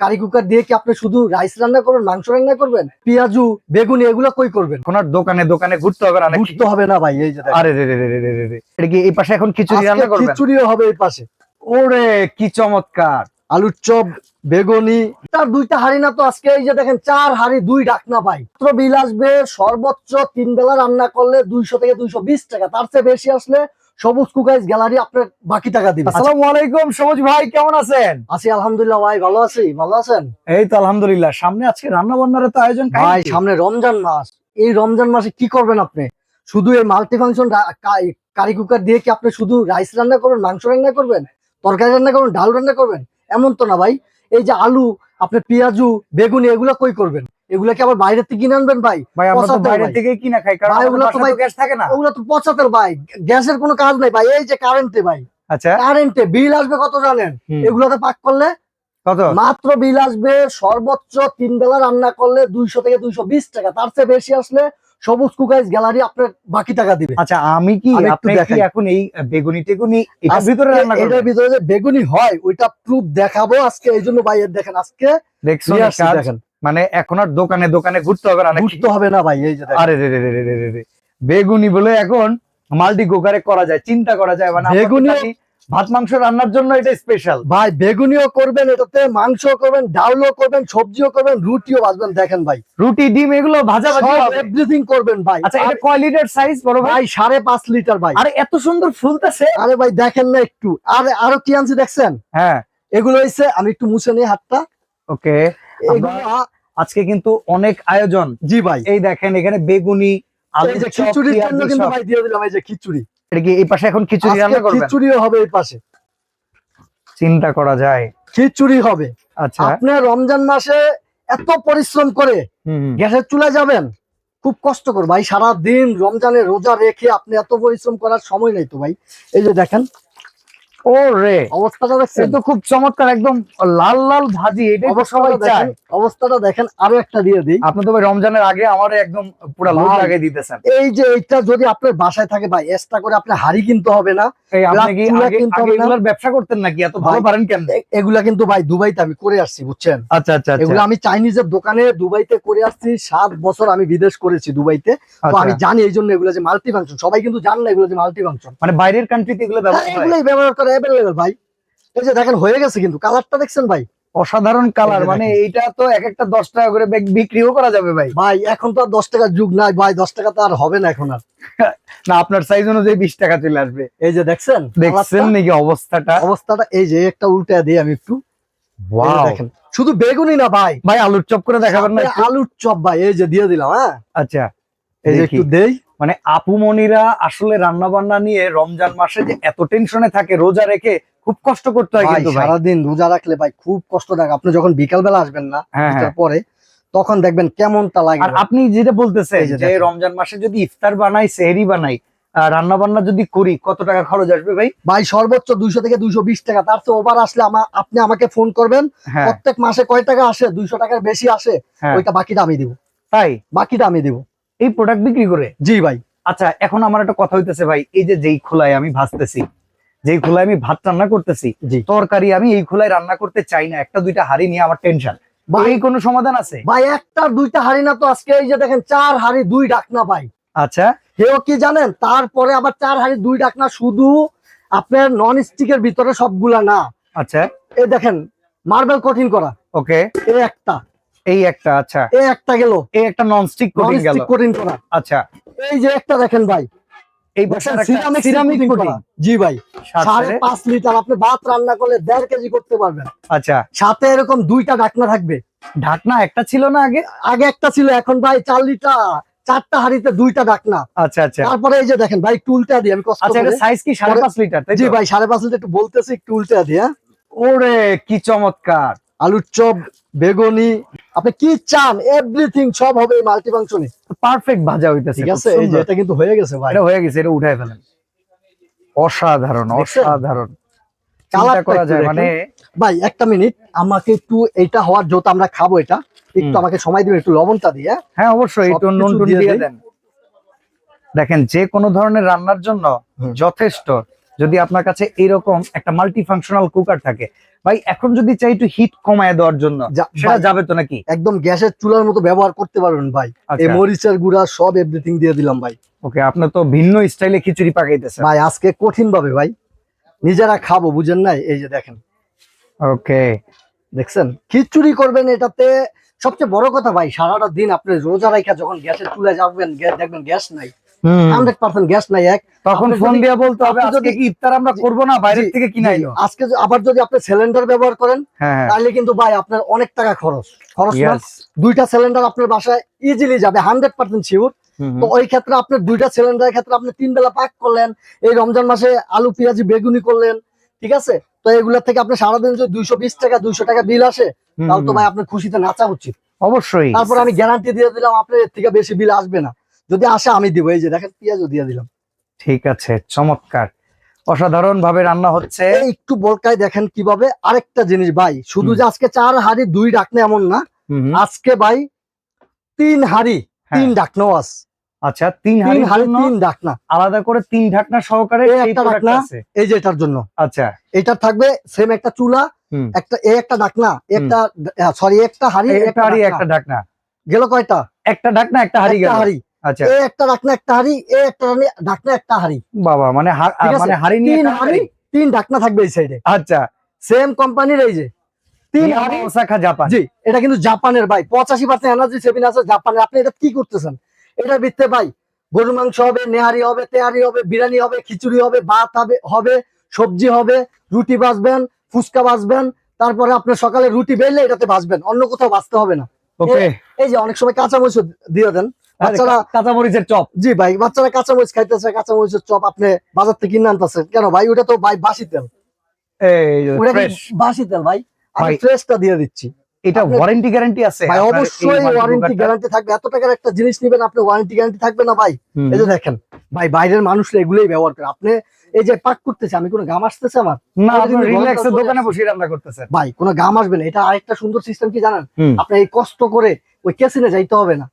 Curry cooker দিয়ে কি আপনি শুধু রাইস রান্না করবেন মাংস রান্না করবেন? পেঁয়াজু বেগুনি এগুলো কই করবেন? এখন দোকানে দোকানে ঘুরতে হবে না ঘুরতে হবে না ভাই এই যে আরে রে রে রে রে রে। এটা কি এই পাশে এখন খিচুড়ি রান্না করবেন? খিচুড়িও হবে এই পাশে। ওরে কি চমৎকার! আলুর চপ বেগুনি। তার দুইটা হাড়ি না তো আজকে এই যে দেখেন চার হাড়ি দুই ডাকনা পাই মাত্র বিল আসবে সর্বোচ্চ তিন বেলা রান্না করলে দুইশো থেকে দুইশো বিশ টাকা। তার চেয়ে বেশি আসলে সবুজ কুকাইজ গ্যালারি আপনার বাকি টাকা দিবে। আসসালামু আলাইকুম সবুজ ভাই কেমন আছেন? আছি আলহামদুলিল্লাহ ভাই ভালো আছি। ভালো আছেন? এই তো আলহামদুলিল্লাহ। সামনে আজকে রান্না বান্নার তো আয়োজন ভাই সামনে রমজান মাস। এই রমজান মাসে কি করবেন আপনি? শুধু এই মাল্টি ফাংশন কারি কুকার দিয়ে কি আপনি শুধু রাইস রান্না করবেন মাংস রান্না করবেন তরকারি রান্না করবেন ডাল রান্না করবেন? এমন তো না ভাই। এই যে আলু আপনি পেঁয়াজু বেগুনি এগুলো কই করবেন? এগুলা কি আবার বাইরে থেকে কিনে আনবেন ভাই? ভাই আমরা তো বাইরে ভাই। থেকে কিনা খাই কারণ ওগুলো তো ভাই- গ্যাস থাকে না। ওগুলো তো পঁচাত্তর ভাই। গ্যাসের কোনো কাজ নাই ভাই এই যে কারেন্টে ভাই। আচ্ছা। কারেন্টে বিল আসবে কত জানেন। এগুলোতে পাক করলে কত? মাত্র বিল আসবে সর্বোচ্চ তিন বেলা রান্না করলে দুইশো থেকে দুইশো বিশ টাকা। তার চেয়ে বেশি আসলে সবুজ কুকাইজ গ্যালারি আপনার বাকি টাকা দিবে। আচ্ছা আমি কি আপনি কি এখন এই বেগুনি টেগুনি এটার ভিতরে রান্না এটার ভিতরে যে বেগুনি হয় ওইটা প্রুফ দেখাবো আজকে। এই জন্য ভাই দেখেন আজকে? দেখেন। মানে এখন আর দোকানে দোকানে ঘুরতে হবে না? ঘুরতে হবে না ভাই এই যে আরে রে রে রে রে রে রে। বেগুনি বলে এখন মাল্টি কুকারে করা যায় চিন্তা করা যায়। মানে বেগুনি- ভাত মাংস রান্নার জন্য এটা স্পেশাল ভাই বেগুনিও করবেন এটাতে মাংস করবেন ডাউলও করবেন সবজিও করবেন রুটিও ভাজবেন দেখেন ভাই। রুটি ডিম এগুলো ভাজা ভাজি এভরিথিং করবেন ভাই। আচ্ছা এটা কয় লিটার সাইজ বড় ভাই? সাড়ে পাঁচ লিটার ভাই। আরে এত সুন্দর ফুলতেছে। আরে ভাই দেখেন না একটু। আরে আরও কি আনছি দেখছেন? হ্যাঁ। এগুলো হচ্ছে আমি একটু মুছে নিই হাতটা। ওকে আজকে কিন্তু অনেক আয়োজন। জি ভাই। এই দেখেন এখানে বেগুনি খিচুড়ির জন্য কিন্তু ভাই দিয়ে দিলাম এই যে খিচুড়ি। এটা কি এই পাশে এখন খিচুড়ি রান্না করবেন? খিচুড়িও হবে এই পাশে। চিন্তা করা যায়। খিচুড়ি হবে। আচ্ছা। আপনার রমজান মাসে এত পরিশ্রম করে। গ্যাসের যাবেন খুব কষ্ট কর ভাই সারা দিন রমজানে রোজা রেখে আপনি এত পরিশ্রম করার সময় নাই তো ভাই। এই যে দেখেন ও রে অবস্থাটা দেখছেন। তো খুব চমৎকার একদম লাল লাল ভাজি এটাই সবাই অবস্থাটা চায়। দেখেন অবস্থাটা দেখেন আরও একটা দিয়ে দিই। আপনি তো ভাই রমজানের আগে আমার একদম পুরো লোড লাগিয়ে দিতেছেন। এই যে এইটা যদি আপনার বাসায় থাকে ভাই এক্সট্রা করে আপনার হাড়ি কিনতে হবে না। এই আপনি কি আগে কিনতে আগে হবে না? এগুলোর ব্যবসা করতেন নাকি? এত ভালো পারেন কেন? এগুলা কিন্তু ভাই দুবাইতে আমি করে আসছি বুঝছেন? আচ্ছা আচ্ছা এগুলো আমি চাইনিজের দোকানে দুবাইতে করে আসছি সাত বছর আমি বিদেশ করেছি দুবাইতে। তো আমি আচ্ছা। জানি এই জন্য এগুলো যে মাল্টি ফাংশন সবাই কিন্তু জান না এগুলো যে মাল্টি ফাংশন মানে বাইরের কান্ট্রিতে এগুলো হয় ব্যবহার করে অ্যাভেলেবেল ভাই। এই যে দেখেন হয়ে গেছে কিন্তু। কালারটা দেখছেন ভাই? অসাধারণ কালার মানে এইটা তো এক একটা দশ টাকা করে বিক্রিও করা যাবে ভাই। ভাই এখন তো আর দশ টাকার যুগ নাই। ভাই দশ টাকা তো আর হবে না এখন আর। না আপনার সাইজ অনুযায়ী বিশ টাকা চলে আসবে। এই যে দেখছেন দেখছেন নাকি অবস্থাটা? অবস্থাটা এই যে একটা উল্টা দিই আমি একটু। দেখেন শুধু বেগুনি না ভাই। ভাই আলুর চপ করে দেখাবেন না আলুর চপ ভাই এই যে দিয়ে দিলাম হ্যাঁ? আচ্ছা। এই যে। একটু দেই। মানে আপুমনিরা আসলে রান্না বান্না নিয়ে রমজান মাসে যে এত টেনশনে থাকে রোজা রেখে খুব কষ্ট করতে হয় কিন্তু সারাদিন রোজা রাখলে ভাই খুব কষ্ট লাগে। আপনি যখন বিকাল বেলা আসবেন না হ্যাঁ, হ্যাঁ। পরে তখন দেখবেন কেমনটা লাগে আর আপনি যেটা বলতেছেন এই যে রমজান মাসে যদি ইফতার বানাই সেহরি বানাই রান্না বান্না যদি করি কত টাকা খরচ আসবে ভাই? ভাই সর্বোচ্চ দুইশো থেকে দুইশো বিশ টাকা। তার তো ওভার আসলে আপনি আমাকে ফোন করবেন। হ্যাঁ। প্রত্যেক মাসে কয় টাকা আসে? দুইশো টাকার বেশি আসে ওইটা বাকিটা আমি দিব। তাই? বাকিটা আমি দিব। এই প্রোডাক্ট বিক্রি করে? জি ভাই। আচ্ছা এখন আমার একটা কথা হইতেছে ভাই এই যে যেই খোলায় আমি ভাজতেছি যেই খোলায় আমি ভাত রান্না করতেছি তরকারি আমি এই খোলায় রান্না করতে চাই না একটা দুইটা হাড়ি নিয়ে আমার টেনশন ভাই কোনো সমাধান আছে? ভাই একটা দুইটা হাড়ি না তো আজকে এই যে দেখেন চার হাড়ি দুই ডাকনা ভাই। আচ্ছা। হেও কি জানেন তারপরে আবার চার হাড়ি দুই ডাকনা শুধু আপনার নন স্টিকের ভিতরে সবগুলা না। আচ্ছা। এই দেখেন মার্বেল কঠিন করা। ওকে এই একটা। এই একটা আচ্ছা। এই একটা গেল। এই একটা ননস্টিক কোটিং গেল। কঠিন করা। আচ্ছা। এই যে একটা দেখেন ভাই। এই সিরামিক সিরামিক কোটিং কোটিং জি ভাই। সাড়ে পাঁচ লিটার আপনি ভাত রান্না করলে দেড় কেজি করতে পারবেন। আচ্ছা। সাথে এরকম দুইটা ডাকনা থাকবে। ঢাকনা একটা ছিল না আগে? আগে একটা ছিল এখন ভাই চার লিটার। চারটা হাড়িতে দুইটা ডাকনা আচ্ছা আচ্ছা। তারপরে এই যে দেখেন ভাই একটু উল্টা দিই আমি কষ্ট আচ্ছা এটা সাইজ কি? সাড়ে পাঁচ লিটার জি ভাই সাড়ে পাঁচ লিটার একটু বলতেছি একটু উল্টা দিই হ্যাঁ ওরে কি চমৎকার। আলুর চপ বেগুনি আপনি কি চান এভরিথিং সব হবে মাল্টি ফাংশনে পারফেক্ট ভাজা হইতেছে ঠিক আছে এই যে এটা কিন্তু হয়ে গেছে ভাই। এটা হয়ে গেছে এটা উঠাই ফেলেন। অসাধারণ অসাধারণ। চিন্তা করা যায় মানে ভাই একটা মিনিট আমাকে একটু এইটা হওয়ার যত আমরা খাব এটা একটু আমাকে সময় দিবেন একটু লবণটা দিয়ে হ্যাঁ? হ্যাঁ অবশ্যই একটু নুন টুন দিয়ে দেন। দেখেন যে কোনো ধরনের রান্নার জন্য যথেষ্ট। যদি আপনার কাছে এরকম একটা মাল্টি ফাংশনাল কুকার থাকে ভাই এখন যদি চাই একটু হিট কমায় দেওয়ার জন্য সেটা যাবে তো নাকি? একদম গ্যাসের চুলার মতো ব্যবহার করতে পারবেন ভাই। এই আচ্ছা। মরিচের গুঁড়া সব এভরিথিং দিয়ে দিলাম ভাই। ওকে আপনি তো ভিন্ন স্টাইলে খিচুড়ি পাকাইতেছেন। ভাই আজকে কঠিন ভাবে ভাই। নিজেরা খাব বুঝেন নাই? এই যে দেখেন। ওকে। দেখছেন? খিচুড়ি করবেন এটাতে। সবচেয়ে বড় কথা ভাই সারাটা দিন আপনি রোজা রাখা যখন গ্যাসের চুলায় যাবেন দেখবেন গ্যাস নাই। হান্ড্রেড পার্সেন্ট গ্যাস নাই এক। তখন ফোন দিয়ে বলতে হবে যদি- কি ইফতার আমরা করব না বাইরের জি, থেকে কিনাইলো জি, আজকে আবার যদি আপনি সিলিন্ডার ব্যবহার করেন হ্যাঁ হ্যাঁ। তাহলে কিন্তু ভাই আপনার অনেক টাকা খরচ। খরচ দুইটা সিলিন্ডার আপনার বাসায় ইজিলি যাবে হান্ড্রেড পার্সেন্ট শিওর। তো ওই ক্ষেত্রে আপনার দুইটা সিলিন্ডারের ক্ষেত্রে আপনি তিন বেলা পাক করলেন এই রমজান মাসে আলু পেঁয়াজি বেগুনি করলেন ঠিক আছে? তো এগুলোর থেকে আপনি সারাদিন যদি দুইশো বিশ টাকা দুইশো টাকা বিল আসে তাহলে তো ভাই আপনার খুশিতে নাচা উচিত। অবশ্যই। তারপর আমি গ্যারান্টি দিয়ে দিলাম আপনার এর থেকে বেশি বিল আসবে না। যদি আসে আমি দিব। এই যে দেখেন পেঁয়াজও দিয়ে দিলাম। ঠিক আছে চমৎকার। অসাধারণ ভাবে রান্না হচ্ছে। একটু বলকায় দেখেন কীভাবে। আরেকটা জিনিস ভাই শুধু যে আজকে চার হাড়ি দুই ডাকনে এমন না। আজকে ভাই তিন হাড়ি হ্যাঁ। তিন ডাকনাও আছে। আচ্ছা তিন হাড়ির হাড়ি তিন ডাকনা আলাদা করে তিন ঢাকনা সহকারে এই একটা ঢাকনা। এই যে এটার জন্য। আচ্ছা। এটা থাকবে সেম একটা চুলা একটা এই একটা ডাকনা একটা সরি একটা হাড়ি একটা হাড়ি ডাকনা। একটা ঢাকনা গেল কয়টা? একটা ঢাকনা একটা হাড়ি গেল। হাড়ি। আচ্ছা। এই একটা ডাকনা একটা হাড়ি এই একটা ডাকনা একটা হাড়ি। বাবা মানে হা- ঠিক আছে, মানে হাড়ি নিয়ে তিন হাড়ি তিন ডাকনা থাকবে এই সাইডে আচ্ছা। সেম কোম্পানির এই যে তিন হাড়ি। ওসাকা জাপান জি এটা কিন্তু জাপানের ভাই। পঁচাশি পার্সেন্ট এনার্জি সেভিং আছে জাপানের আপনি এটা কি করতেছেন? ভিত্তে ভাই গরু মাংস হবে নেহারি হবে তেহারি হবে বিরিয়ানি হবে খিচুড়ি হবে ভাত হবে হবে সবজি হবে রুটি বাজবেন ফুচকা বাজবেন তারপরে আপনার সকালে রুটি বেললে এটাতে বাজবেন অন্য কোথাও বাঁচতে হবে না। ওকে এই যে অনেক সময় কাঁচা মরিচ দিয়ে দেন। বাচ্চারা কাঁচা চপ। জি ভাই বাচ্চারা খাইতেছে কাঁচামরিচের চপ আপনি বাজার থেকে কিনে আনতেছেন। কেন ভাই ওটা তো ভাই বাসি তেল। ওটা বাসি তেল ভাই? আমি ফ্রেশটা দিয়ে দিচ্ছি। এটা ওয়ারেন্টি গ্যারান্টি আছে। ভাই অবশ্যই ওয়ারেন্টি গ্যারান্টি থাকবে। এত টাকার একটা জিনিস নেবেন আপনি ওয়ারেন্টি গ্যারান্টি থাকবে না ভাই? এই যে দেখেন ভাই বাইরের মানুষরা এগুলোই ব্যবহার করে। আপনি এই যে পাক করতেছে আমি কোনো গাম আসতেছে আমার? না আপনি দোকানে বসে রান্না করতেছেন ভাই কোনো গাম আসবে না। এটা আরেকটা সুন্দর সিস্টেম কি জানেন? আপনি এই কষ্ট করে ওই কেসিনে যাইতে হবে না।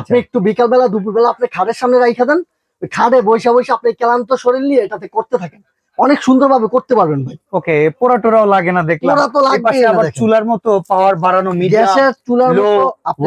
আপনি একটু বিকাল বেলা দুপুর বেলা আপনি খাটের সামনে রাইখা দেন খাটে বসে বসে আপনি ক্লান্ত শরীর নিয়ে এটাতে করতে থাকেন। অনেক সুন্দরভাবে করতে পারবেন ভাই। ওকে পোড়া টোরাও লাগে না দেখলাম। তো আবার চুলার মতো পাওয়ার বাড়ানো চুলার মতো আপনি।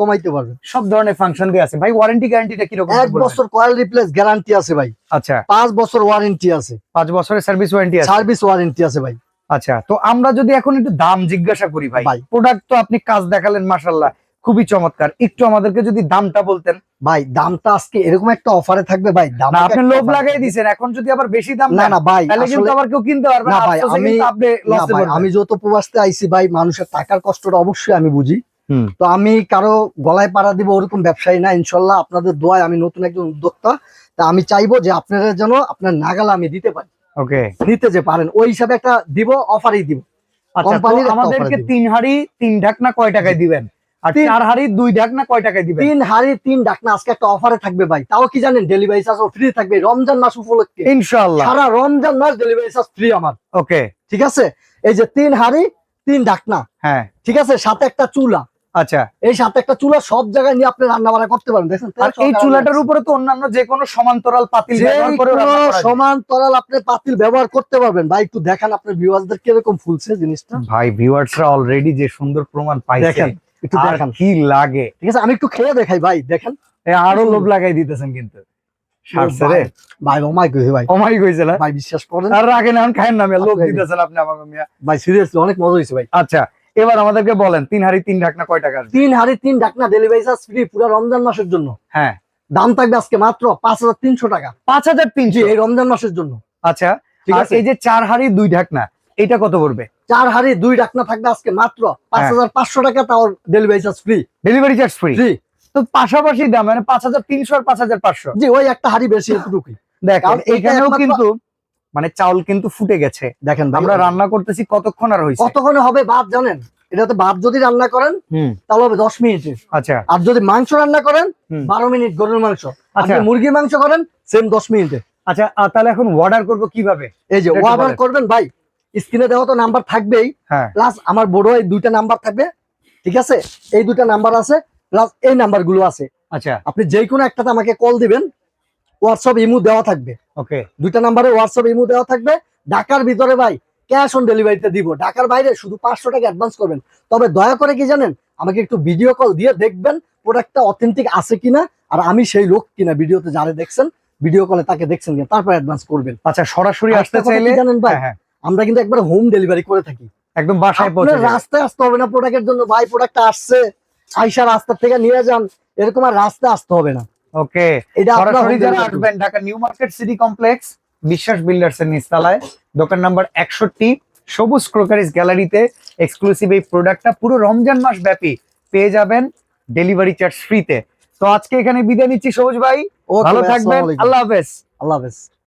কমাইতে পারবেন। সব ধরনের ফাংশন দিয়ে আছে। ভাই ওয়ারেন্টি গ্যারান্টিটা কীরকম এক বছর কয়েল রিপ্লেস গ্যারান্টি আছে ভাই। আচ্ছা। পাঁচ বছর ওয়ারেন্টি আছে। পাঁচ বছরের সার্ভিস ওয়ারেন্টি আছে? সার্ভিস ওয়ারেন্টি আছে ভাই। আচ্ছা তো আমরা যদি এখন একটু দাম জিজ্ঞাসা করি ভাই। প্রোডাক্ট তো আপনি কাজ দেখালেন মাশাল্লাহ খুবই চমৎকার। একটু আমাদেরকে যদি দামটা বলতেন। ভাই দামটা আজকে এরকম একটা অফারে থাকবে ভাই দাম আপনি লোভ লাগাই দিছেন। এখন যদি আবার বেশি দাম না না ভাই তাহলে কিন্তু আবার কেউ কিনতে পারবে না। ভাই, আমি- আপনি আমি যত প্রবাসতে আইছি ভাই মানুষের টাকার কষ্টটা অবশ্যই আমি বুঝি। তো আমি কারও গলায় পাড়া দিব ওরকম ব্যবসায়ী না ইনশাল্লাহ আপনাদের দোয়ায় আমি নতুন একজন উদ্যোক্তা। তা আমি চাইব যে আপনারা যেন আপনার নাগাল আমি দিতে পারি। ওকে। নিতে যে পারেন ওই হিসাবে একটা দিব অফারই দিব। আচ্ছা আমাদেরকে। তিন হাড়ি তিন ঢাকনা কয় টাকায় দিবেন? আর তিন- চার হাড়ি দুই ঢাকনা কয় টাকায় দিবেন? তিন হাড়ি তিন আজকে একটা অফারে থাকবে ভাই। তাও কি জানেন ডেলিভারি চার্জ ফ্রি থাকবে। রমজান মাস উপলক্ষে। ইনশাআল্লাহ। সারা রমজান মাস ডেলিভারি চার্জ ফ্রি আমার। ওকে ঠিক আছে? এই যে তিন হাড়ি তিন হ্যাঁ। ঠিক আছে? সাথে একটা চুলা। আচ্ছা। এই সাথে একটা চুলা সব জায়গায় নিয়ে আপনি রান্না বান্না করতে পারেন। দেখেন আর এই চুলাটার উপরে তো অন্যান্য যে কোনো সমান্তরাল পাতিল ব্যবহার করে কোনো রান্না করা যায়। সমান তরাল আপনি পাতিল ব্যবহার করতে পারবেন। ভাই একটু দেখান আপনার ভিউয়ার্সদের কীরকম ফুলছে জিনিসটা। ভাই ভিউয়ার্সরা অলরেডি যে সুন্দর প্রমাণ পাইছে। দেখেন একটু দেখান। কি লাগে? ঠিক আছে আমি একটু খেয়ে দেখাই ভাই দেখেন। আরও লোভ লাগাই দিতেছেন কিন্তু। ভাই অমাই বিশ্বাস করেন। আর রাখেন এখন খায়েন না মিয়া, লোভ দিতেছেন আপনি আমাকে মিয়া। ভাই সিরিয়াসলি অনেক মজা হয়েছে ভাই। আচ্ছা এবার আমাদেরকে বলেন তিন হাড়ি তিন ঢাকনা কয় টাকা তিন হাড়ি তিন ডাকনা ডেলিভারি চার্জ ফ্রি পুরো রমজান মাসের জন্য। হ্যাঁ। দাম থাকবে আজকে মাত্র পাঁচ হাজার তিনশো টাকা। পাঁচ হাজার তিনশো? এই রমজান মাসের জন্য। আচ্ছা ঠিক আছে। এই যে চার হাড়ি দুই ঢাকনা এটা কত পড়বে? চার হাড়ি দুই ডাকনা থাকবে আজকে মাত্র পাঁচ হ্যাঁ। হাজার পাঁচশো টাকা তাও delivery charge free delivery charge free তো পাশাপাশি দাম মানে পাঁচ হাজার তিনশো আর পাঁচ হাজার পাঁচশো। জি ওই একটা হাড়ি বেশি এতটুকুই। দেখেন এখানেও কিন্তু মানে চাউল কিন্তু ফুটে গেছে। দেখেন আমরা রান্না করতেছি কতক্ষণ আর হয়েছে? কতক্ষণে হবে ভাত জানেন? এটাতে ভাত যদি রান্না করেন তাহলে হবে দশ মিনিটে। আচ্ছা। আর যদি মাংস রান্না করেন বারো মিনিট গরুর মাংস। আচ্ছা। মুরগির মাংস করেন সেম দশ মিনিটে। আচ্ছা তাহলে এখন অর্ডার করব কীভাবে? এই যে অর্ডার করবেন ভাই। স্ক্রিনে দেওয়া তো নাম্বার থাকবেই। হ্যাঁ। প্লাস আমার বড় এই দুইটা নাম্বার থাকবে ঠিক আছে? এই দুইটা নাম্বার আছে প্লাস এই নাম্বারগুলো আছে। আচ্ছা। আপনি যে কোনো একটাতে আমাকে কল দিবেন হোয়াটসঅ্যাপ ইমু দেওয়া থাকবে। ওকে দুইটা নাম্বারে হোয়াটসঅ্যাপ ইমো দেওয়া থাকবে। ঢাকার ভিতরে ভাই ক্যাশ অন ডেলিভারিতে দিব। ঢাকার বাইরে শুধু পাঁচশো টাকা অ্যাডভান্স করবেন। তবে দয়া করে কি জানেন আমাকে একটু ভিডিও কল দিয়ে দেখবেন প্রোডাক্টটা অথেন্টিক আছে কিনা আর আমি সেই লোক কিনা ভিডিওতে যারা দেখছেন ভিডিও কলে তাকে দেখছেন তারপর অ্যাডভান্স করবেন। আচ্ছা সরাসরি আসতে চাইলে জানেন ভাই? হ্যাঁ, হ্যাঁ, আমরা কিন্তু একবার হোম ডেলিভারি করে থাকি। একদম বাসায় পৌঁছে রাস্তায় আসতে হবে না প্রোডাক্টের জন্য ভাই প্রোডাক্টটা আসছে আইসা রাস্তা থেকে নিয়ে যান এরকম আর রাস্তায় আসতে হবে না। ওকে এটা সরাসরি যারা আসবেন Dhaka new market city complex Biswas builders এর নিচতলায় দোকান নাম্বার একষট্টি সবুজ ক্রোকারিজ গ্যালারিতে এক্সক্লুসিভ এই প্রোডাক্টটা পুরো রমজান মাস ব্যাপী পেয়ে যাবেন ডেলিভারি চার্জ ফ্রিতে তো। আজকে এখানে বিদায় নিচ্ছি সবুজ ভাই ভালো থাকবেন আল্লাহ হাফেজ। আল্লাহ হাফেজ।